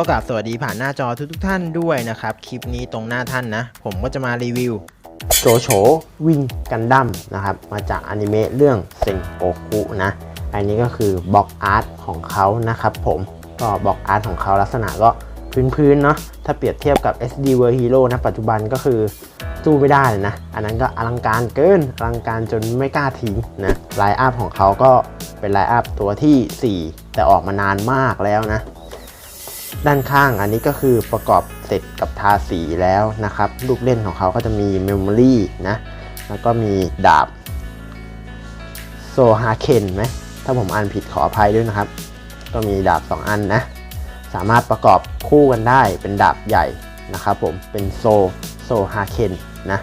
ก็กราบสวัสดีผ่านหน้าจอทุกทท่านด้วยนะครับ คลิปนี้ตรงหน้าท่านนะ ผมก็จะมารีวิวโจโฉวิงกันดั้มนะครับ มาจากอนิเมะเรื่องเซนโกคุนะ อันนี้ก็คือบล็อกอาร์ตของเขานะครับผมก็บล็อกอาร์ตของเขาลักษณะก็พื้นๆเนาะถ้าเปรียบเทียบกับ SD World Hero นะปัจจุบันก็คือสู้ไม่ได้เลยนะ อันนั้นก็อลังการเกินอลังการจนไม่กล้าทิ้งนะไลน์อัพของเขาก็เป็นไลน์อัพตัวที่ 4 แต่ออกมานานมากแล้วนะ ด้านข้างอันนี้ก็คือประกอบเสร็จกับทาสีแล้วนะครับ ลูกเล่นของเขาก็จะมีเมมโมรีนะ แล้วก็มีดาบโซฮาเคนไหมถ้าผมอ่านผิดขออภัยด้วยนะครับ ก็มีดาบ 2 อันนะ สามารถประกอบคู่กันได้เป็นดาบใหญ่นะครับผมเป็นโซโซฮาเคนนะ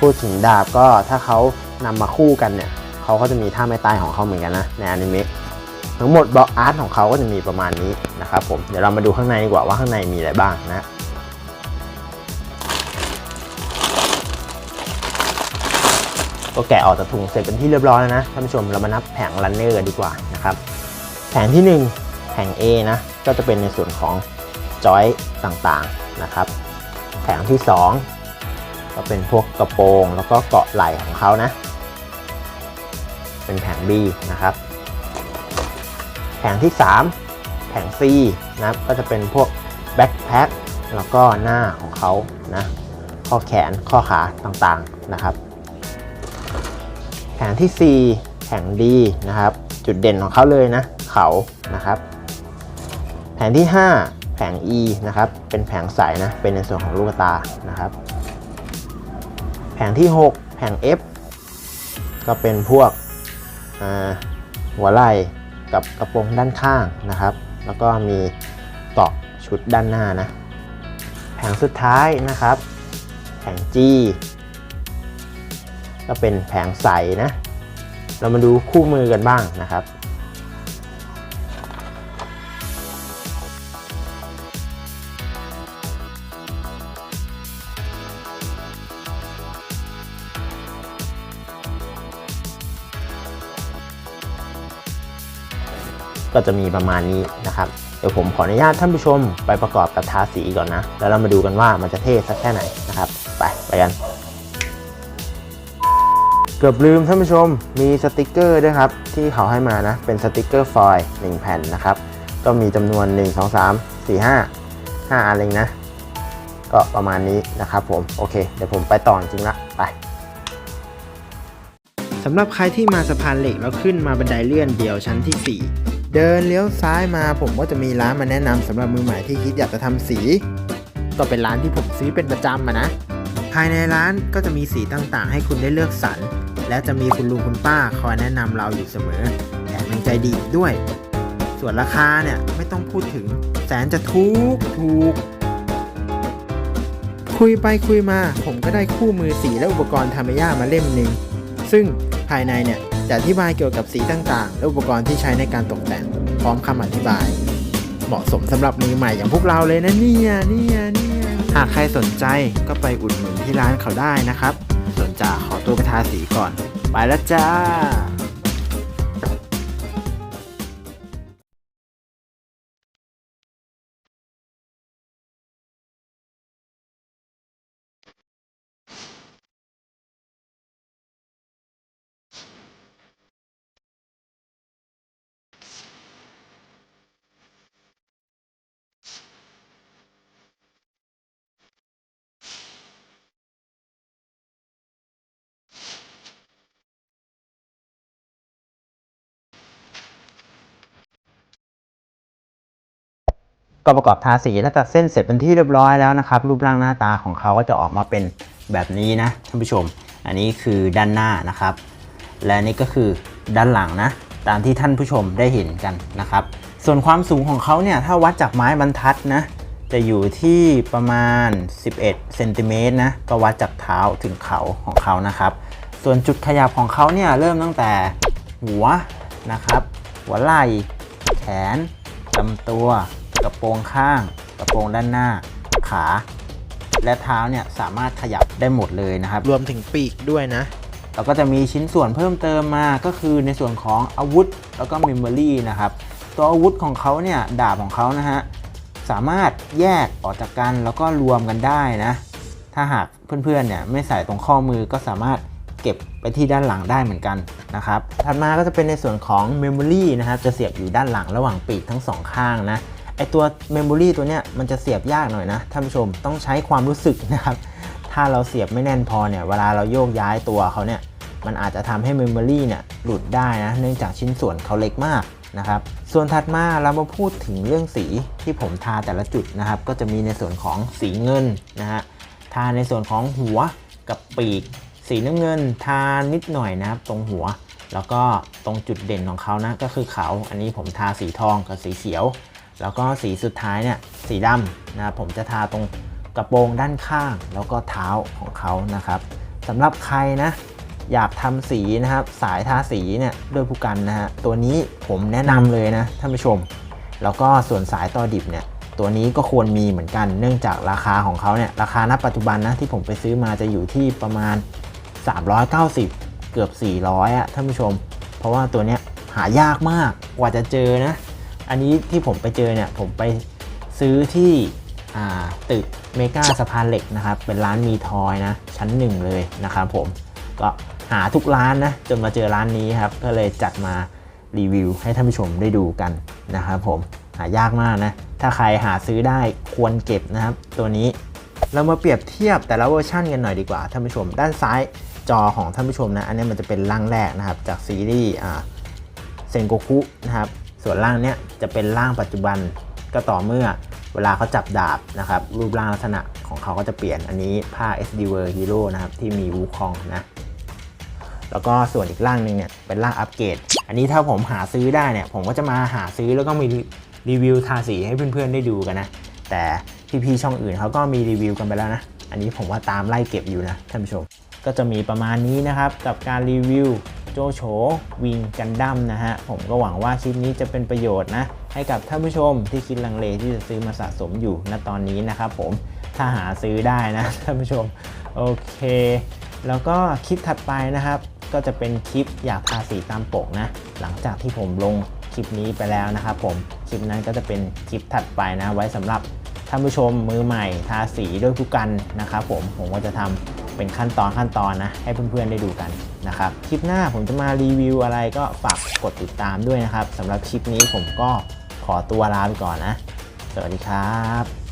พูดถึงดาบก็ถ้าเขานำมาคู่กันเนี่ยเขาก็จะมีท่าไม่ตายของเขาเหมือนกันนะในอนิเมะ ทั้งหมดบล็อกอาร์ตของเขาก็จะมีประมาณนี้นะครับผมเดี๋ยวเรามาดูข้างในดีกว่าว่าข้างในมีอะไรบ้างนะก็แกะออกจากถุงเสร็จเป็นที่เรียบร้อยแล้วนะท่านผู้ชมเรามานับแผงรันเนอร์กันดีกว่านะครับแผงที่ 1 แผง A นะก็จะเป็นในส่วนของจอยต่างๆนะครับแผงที่ 2 ก็เป็นพวกกระโปรงแล้วก็เกาะไหล่ของเขานะ เป็นแผง B นะครับ ผงที่ 3 แผง C นะครับก็จะเป็นพวกแบ็คแพ็คแล้วก็หน้าของเขานะข้อแขนข้อขาต่างๆนะครับ แผงที่ 4 แผง D นะครับ จุดเด่นของเขาเลยนะเขานะครับ แผงที่ 5 แผง E นะครับ เป็นแผงใสนะเป็นในส่วนของลูกตานะครับ แผงที่ 6 แผง F ก็เป็นพวกหัวไหล่ กับกระโปรงด้านข้างนะครับ แล้วก็มีเกาะชุดด้านหน้านะแผงสุดท้ายนะครับแผง G ก็เป็นแผงใสนะ เรามาดูคู่มือกันบ้างนะครับ ก็จะมีประมาณนี้นะครับ เดี๋ยวผมขออนุญาตท่านผู้ชมไปประกอบกับทาสีก่อนนะ แล้วเรามาดูกันว่ามันจะเท่สักแค่ไหนนะครับ ไปไปกัน เกือบลืมท่านผู้ชม มีสติกเกอร์ด้วยครับ ที่เขาให้มานะ เป็นสติกเกอร์ฟอยล์1แผ่นนะครับ ก็มีจำนวน 1 2 3 4 5 5อันเองนะ ก็ประมาณนี้นะครับผม โอเค เดี๋ยวผมไปต่อจริงละ ไปสำหรับใครที่มาสะพานเหล็กแล้วขึ้นมาบันไดเลื่อนเดียวชั้นที่ 4 เดินเลี้ยวซ้ายมาผมก็จะมีร้านมาแนะนำสำหรับมือใหม่ที่คิดอยากจะทำสี ก็เป็นร้านที่ผมซื้อเป็นประจำอะนะ ภายในร้านก็จะมีสีต่างๆ ให้คุณได้เลือกสรรและจะมีคุณลุงคุณป้าคอยแนะนำเราอยู่เสมอแถมยังใจดีด้วย ส่วนราคาเนี่ยไม่ต้องพูดถึงแสนจะถูกถูกคุยไปคุยมาผมก็ได้คู่มือสีและอุปกรณ์ทาเมย่ามาเล่มหนึ่งซึ่งภายในเนี่ย จะอธิบายเกี่ยวกับสีต่างๆ และอุปกรณ์ที่ใช้ในการตกแต่ง พร้อมคำอธิบาย เหมาะสมสำหรับมือใหม่อย่างพวกเราเลยนะเนี่ยเนี่ยเนี่ยหากใครสนใจก็ไปอุดหนุนที่ร้านเขาได้นะครับ ส่วนจ่าขอตัวไปทาสีก่อน ไปแล้วจ้า ก็ประกอบทาสีและตัดเส้นเสร็จเป็นที่เรียบร้อยแล้วนะครับ รูปร่างหน้าตาของเขาก็จะออกมาเป็นแบบนี้นะท่านผู้ชม อันนี้คือด้านหน้านะครับ และนี่ก็คือด้านหลังนะ ตามที่ท่านผู้ชมได้เห็นกันนะครับ ส่วนความสูงของเขาเนี่ยถ้าวัดจากไม้บรรทัดนะจะอยู่ที่ประมาณ 11เซนติเมตรนะก็วัดจากเท้าถึงเขาของเขานะครับ ส่วนจุดขยับของเขาเนี่ยเริ่มตั้งแต่หัวนะครับ หัวไหล่ แขนลำตัว กระโปรงข้าง กระโปรงด้านหน้า ขา และเท้าเนี่ยสามารถขยับได้หมดเลยนะครับ รวมถึงปีกด้วยนะ แล้วก็จะมีชิ้นส่วนเพิ่มเติมมาก็คือในส่วนของอาวุธ แล้วก็เมมโมรีนะครับ ตัวอาวุธของเขาเนี่ยดาบของเขานะฮะสามารถแยกออกจากกันแล้วก็รวมกันได้นะ ถ้าหากเพื่อนๆเนี่ยไม่ใส่ตรงข้อมือก็สามารถเก็บไปที่ด้านหลังได้เหมือนกันนะครับ ถัดมาก็จะเป็นในส่วนของ Memory นะครับ จะเสียบอยู่ด้านหลังระหว่างปีกทั้งสองข้างนะ ไอตัว Memory ตัวเนี้ยมันจะเสียบยากหน่อยนะท่านผู้ชมต้องใช้ความรู้สึกนะครับ ถ้าเราเสียบไม่แน่นพอเนี่ยเวลาเราโยกย้ายตัวเขาเนี่ยมันอาจจะทำให้ Memory เนี่ยหลุดได้นะเนื่องจากชิ้นส่วนเขาเล็กมากนะครับส่วนถัดมาเรามาพูดถึงเรื่องสีที่ผมทาแต่ละจุดนะครับ ก็จะมีในส่วนของสีเงินนะฮะทาในส่วนของหัวกับปีก สีน้ำเงินทานิดหน่อยนะครับ ตรงหัว แล้วก็ตรงจุดเด่นของเขานะก็คือเขา อันนี้ผมทาสีทองกับสีเขียว แล้วก็สีสุดท้ายเนี่ยสีดำนะผมจะทาตรงกระโปรงด้านข้าง แล้วก็เท้าของเขานะครับสำหรับใครนะอยากทำสีนะครับสายทาสีเนี่ยด้วยผู้กันนะฮะตัวนี้ผมแนะนำเลยนะท่านผู้ชม แล้วก็ส่วนสายต่อดิบเนี่ยตัวนี้ก็ควรมีเหมือนกัน เนื่องจากราคาของเขาเนี่ยราคาณปัจจุบันนะที่ผมไปซื้อมาจะอยู่ที่ประมาณ 390 เกือบ 400อะท่านผู้ชม เพราะว่าตัวเนี้ยหายากมากกว่าจะเจอนะ อันนี้ที่ผมไปเจอเนี่ยผมไปซื้อที่ตึกเมกาสะพานเหล็กนะครับ เป็นร้านมีทอยนะ ชั้นหนึ่งเลยนะครับผมก็หาทุกร้านนะ จนมาเจอร้านนี้ครับ ก็เลยจัดมารีวิวให้ท่านผู้ชมได้ดูกันนะครับผมหายากมากนะ ถ้าใครหาซื้อได้ควรเก็บนะครับ ตัวนี้เรามาเปรียบเทียบแต่ละเวอร์ชันกันหน่อยดีกว่าท่านผู้ชม ด้านซ้ายจอของท่านผู้ชมนะ อันนี้มันจะเป็นร่างแรกนะครับ จากซีรีส์เซนโกคุนะครับ ส่วนร่างเนี้ยจะเป็นร่างปัจจุบันก็ต่อเมื่อเวลาเขาจับดาบนะครับ รูปร่างลักษณะของเขาก็จะเปลี่ยนอันนี้ผ้า SD w o r Hero นะครับ ที่มีวูคองนะ แล้วก็ส่วนอีกร่างหนึ่งเนี่ยเป็นร่างอัปเกรด อันนี้ถ้าผมหาซื้อได้เนี่ย ผมก็จะมาหาซื้อแล้วก็มีรีวิวทาสีให้เพื่อนๆได้ดูกันนะ แต่พี่ๆช่องอื่นเขาก็มีรีวิวกันไปแล้วนะ อันนี้ผมว่าตามไล่เก็บอยู่นะท่านผู้ชม ก็จะมีประมาณนี้นะครับกับการรีวิว โจโฉวิงกันดั้มนะฮะ ผมก็หวังว่าคลิปนี้จะเป็นประโยชน์นะ ให้กับท่านผู้ชมที่คิดลังเลที่จะซื้อมาสะสมอยู่ณตอนนี้นะครับผมถ้าหาซื้อได้นะท่านผู้ชม โอเค แล้วก็คลิปถัดไปนะครับ ก็จะเป็นคลิปอยากทาสีตามปกนะ หลังจากที่ผมลงคลิปนี้ไปแล้วนะครับผมคลิปนั้นก็จะเป็นคลิปถัดไปนะ ไว้สำหรับท่านผู้ชมมือใหม่ทาสีด้วยผู้กันนะครับผมผมก็จะทำ เป็นขั้นตอนขั้นตอนนะ ให้เพื่อนๆได้ดูกันนะครับ คลิปหน้าผมจะมารีวิวอะไรก็ฝากกดติดตามด้วยนะครับสำหรับคลิปนี้ผมก็ขอตัวลาไปก่อนนะ สวัสดีครับ